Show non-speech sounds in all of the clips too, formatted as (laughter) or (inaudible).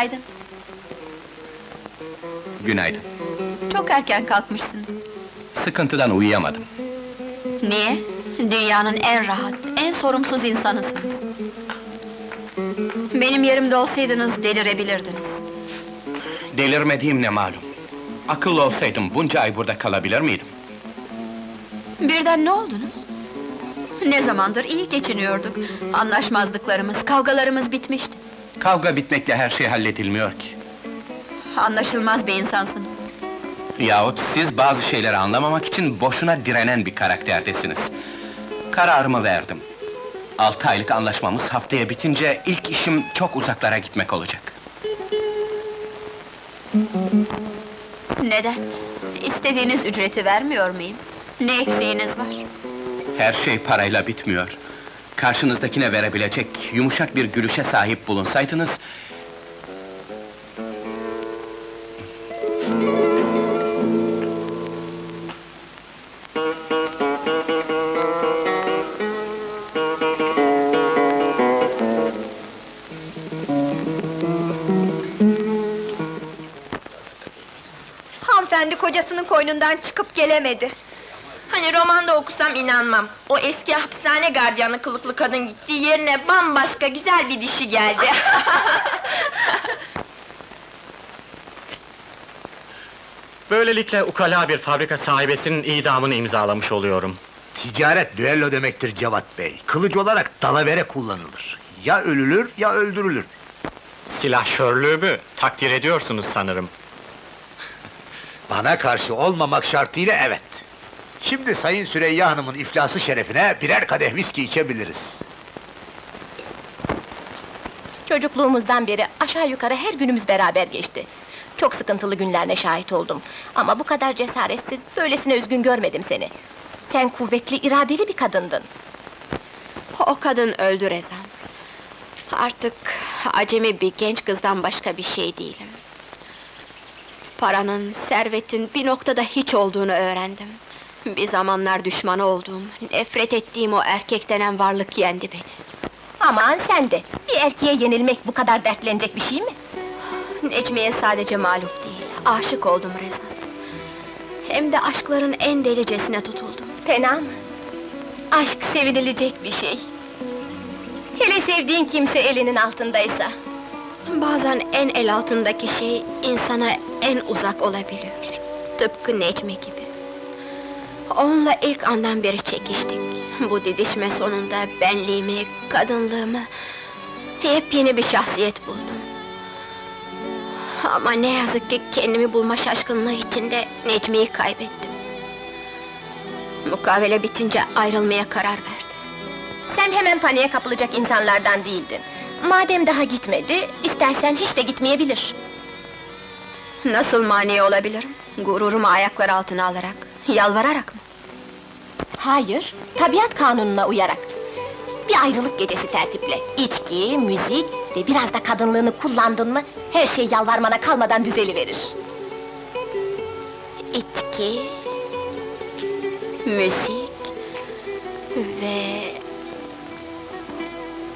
Günaydın. Günaydın. Çok erken kalkmışsınız. Sıkıntıdan uyuyamadım. Niye? Dünyanın en rahat, en sorumsuz insanısınız. Benim yerimde olsaydınız delirebilirdiniz. Delirmediğim ne malum. Akıllı olsaydım bunca ay burada kalabilir miydim? Birden ne oldunuz? Ne zamandır iyi geçiniyorduk. Anlaşmazlıklarımız, kavgalarımız bitmişti. Kavga bitmekle her şey halledilmiyor ki. Anlaşılmaz bir insansın. Yahut siz bazı şeyleri anlamamak için boşuna direnen bir karakterdesiniz. Kararımı verdim. Altı aylık anlaşmamız haftaya bitince ilk işim çok uzaklara gitmek olacak. Neden? İstediğiniz ücreti vermiyor muyum? Ne eksiğiniz var? Her şey parayla bitmiyor. Karşınızdakine verebilecek yumuşak bir gülüşe sahip bulunsaydınız... Hanımefendi kocasının koynundan çıkıp gelemedi. Hani romanda okusam inanmam. O eski hapishane gardiyanı kılıklı kadın gitti, yerine bambaşka güzel bir dişi geldi. (laughs) Böylelikle ukala bir fabrika sahibesinin idamını imzalamış oluyorum. Ticaret düello demektir Cevat Bey. Kılıç olarak dalavere kullanılır. Ya ölülür ya öldürülür. Silahşörlüğümü takdir ediyorsunuz sanırım. Bana karşı olmamak şartıyla evet. Şimdi Sayın Süreyya Hanım'ın iflası şerefine birer kadeh viski içebiliriz. Çocukluğumuzdan beri aşağı yukarı her günümüz beraber geçti. Çok sıkıntılı günlerine şahit oldum. Ama bu kadar cesaretsiz, böylesine üzgün görmedim seni. Sen kuvvetli, iradeli bir kadındın. O kadın öldü Rezan. Artık acemi bir genç kızdan başka bir şey değilim. Paranın, servetin bir noktada hiç olduğunu öğrendim. Bir zamanlar düşmanı olduğum, nefret ettiğim o erkek denen varlık yendi beni. Aman sen de, bir erkeğe yenilmek bu kadar dertlenecek bir şey mi? Necmiye sadece mağlup değil, aşık oldum Rezan. Hem de aşkların en delicesine tutuldum. Fena mı? Aşk sevinilecek bir şey. Hele sevdiğin kimse elinin altındaysa. Bazen en el altındaki şey insana en uzak olabiliyor. Tıpkı Necmi gibi. Onunla ilk andan beri çekiştik. Bu didişme sonunda benliğimi, kadınlığımı... ...yepyeni bir şahsiyet buldum. Ama ne yazık ki kendimi bulma şaşkınlığı içinde Necmi'yi kaybettim. Mukavele bitince ayrılmaya karar verdi. Sen hemen paniğe kapılacak insanlardan değildin. Madem daha gitmedi, istersen hiç de gitmeyebilir. Nasıl mani olabilirim? Gururumu ayaklar altına alarak, yalvararak mı? Hayır, tabiat kanununa uyarak. Bir ayrılık gecesi tertiple. İçki, müzik ve biraz da kadınlığını kullandın mı... ...her şey yalvarmana kalmadan düzeliverir. İçki, müzik ve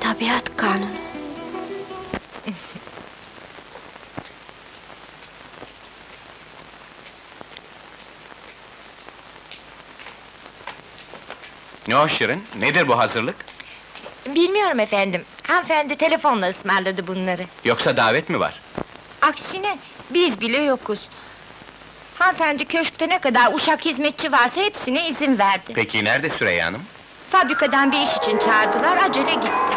tabiat Ne o Şirin? Nedir bu hazırlık? Bilmiyorum efendim, hanımefendi telefonla ısmarladı bunları. Yoksa davet mi var? Aksine, biz bile yokuz. Hanımefendi köşkte ne kadar uşak hizmetçi varsa hepsine izin verdi. Peki nerede Süreyya Hanım? Fabrikadan bir iş için çağırdılar, acele gitti.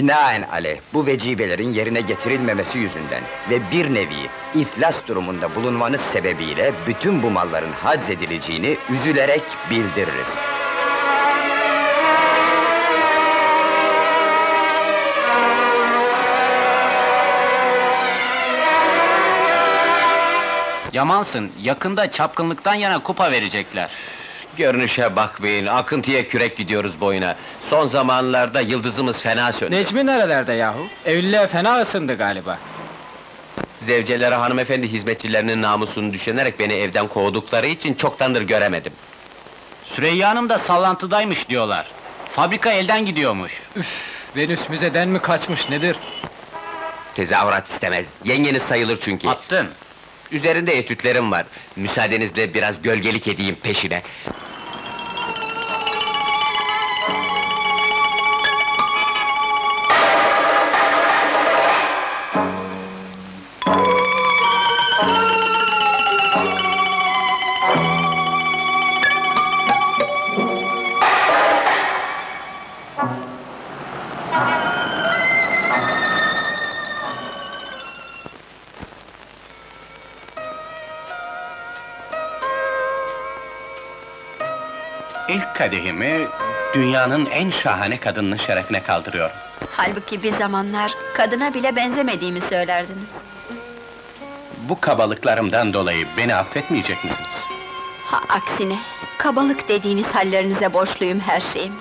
Binaenaleyh bu vecibelerin yerine getirilmemesi yüzünden ve bir nevi iflas durumunda bulunmanız sebebiyle bütün bu malların hac edileceğini üzülerek bildiririz. Yamansın, yakında çapkınlıktan yana kupa verecekler. Görünüşe bakmayın, akıntıya kürek gidiyoruz boyuna. Son zamanlarda yıldızımız fena söndü. Necmi nerelerde yahu? Evliliğe fena ısındı galiba. Zevceleri hanımefendi hizmetçilerinin namusunu düşünerek beni evden kovdukları için çoktandır göremedim. Süreyya Hanım da sallantıdaymış diyorlar. Fabrika elden gidiyormuş. Venüs müzeden mi kaçmış nedir? Tezahürat istemez, yengeniz sayılır çünkü. Attın. Üzerinde etütlerim var. Müsaadenizle biraz gölgelik edeyim peşine. İlk kadehimi dünyanın en şahane kadınının şerefine kaldırıyorum. Halbuki bir zamanlar kadına bile benzemediğimi söylerdiniz. Bu kabalıklarımdan dolayı beni affetmeyecek misiniz? Ha aksine, kabalık dediğiniz hallerinize borçluyum her şeyim.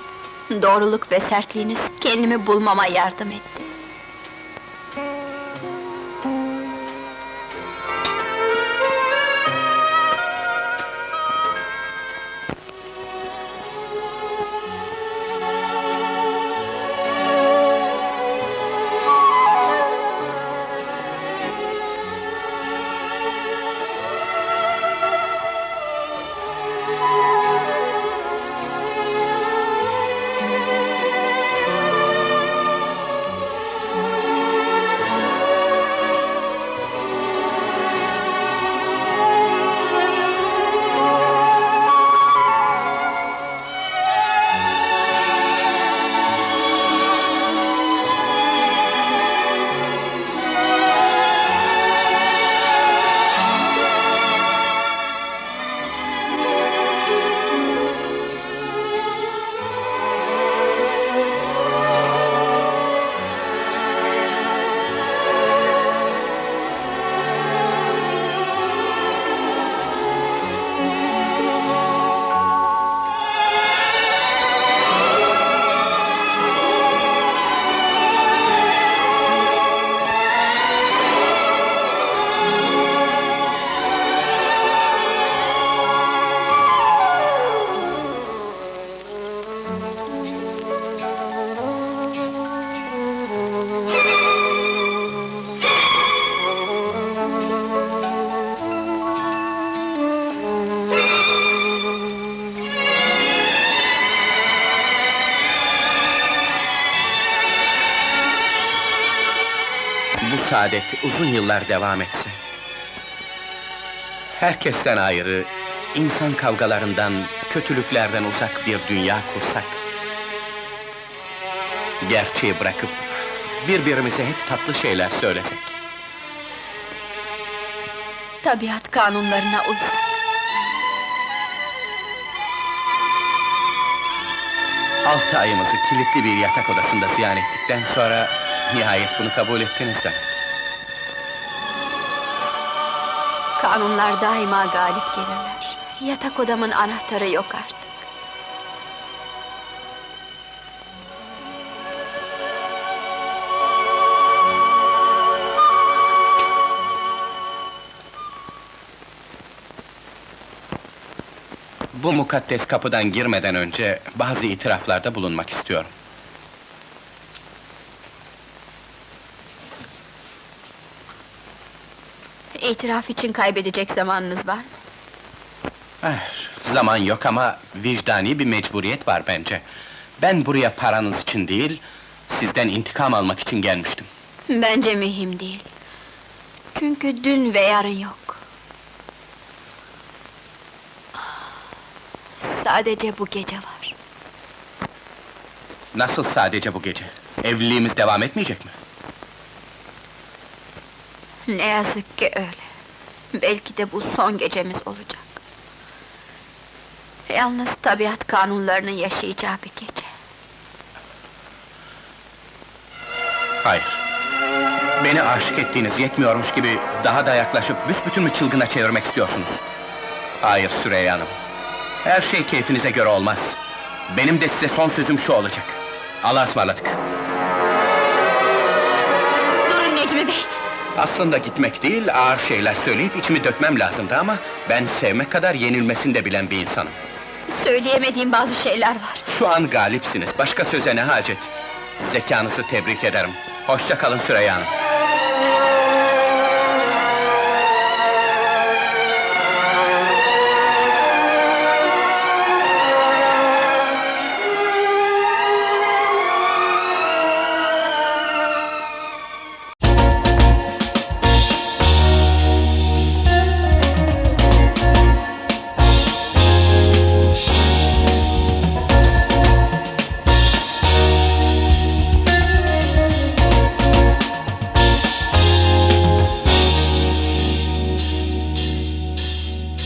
Doğruluk ve sertliğiniz kendimi bulmama yardım etti. Bu saadet uzun yıllar devam etse... ...herkesten ayrı, insan kavgalarından, kötülüklerden uzak bir dünya kursak... ...gerçeği bırakıp, birbirimize hep tatlı şeyler söylesek... Tabiat kanunlarına uysak. Altı ayımızı kilitli bir yatak odasında ziyan ettikten sonra... ...nihayet bunu kabul ettiniz demek. Kanunlar daima galip gelirler. Yatak odamın anahtarı yok artık. Bu mukaddes kapıdan girmeden önce bazı itiraflarda bulunmak istiyorum. İtiraf için kaybedecek zamanınız var mı? Eh, zaman yok ama vicdani bir mecburiyet var bence. Ben buraya paranız için değil, sizden intikam almak için gelmiştim. Bence mühim değil. Çünkü dün ve yarın yok. Sadece bu gece var. Nasıl sadece bu gece? Evliliğimiz devam etmeyecek mi? Ne yazık ki öyle. Belki de bu son gecemiz olacak. Yalnız tabiat kanunlarının yaşayacağı bir gece. Hayır. Beni aşık ettiğiniz yetmiyormuş gibi daha da yaklaşıp büsbütün mü çılgına çevirmek istiyorsunuz? Hayır Süreyya Hanım. Her şey keyfinize göre olmaz. Benim de size son sözüm şu olacak. Allah'a ısmarladık. Durun Necmi Bey! Aslında gitmek değil, ağır şeyler söyleyip içimi dökmem lazımdı ama... ...ben sevmek kadar yenilmesini de bilen bir insanım. Söyleyemediğim bazı şeyler var. Şu an galipsiniz, başka söze ne hacet? Zekanızı tebrik ederim. Hoşça kalın Süreyya Hanım.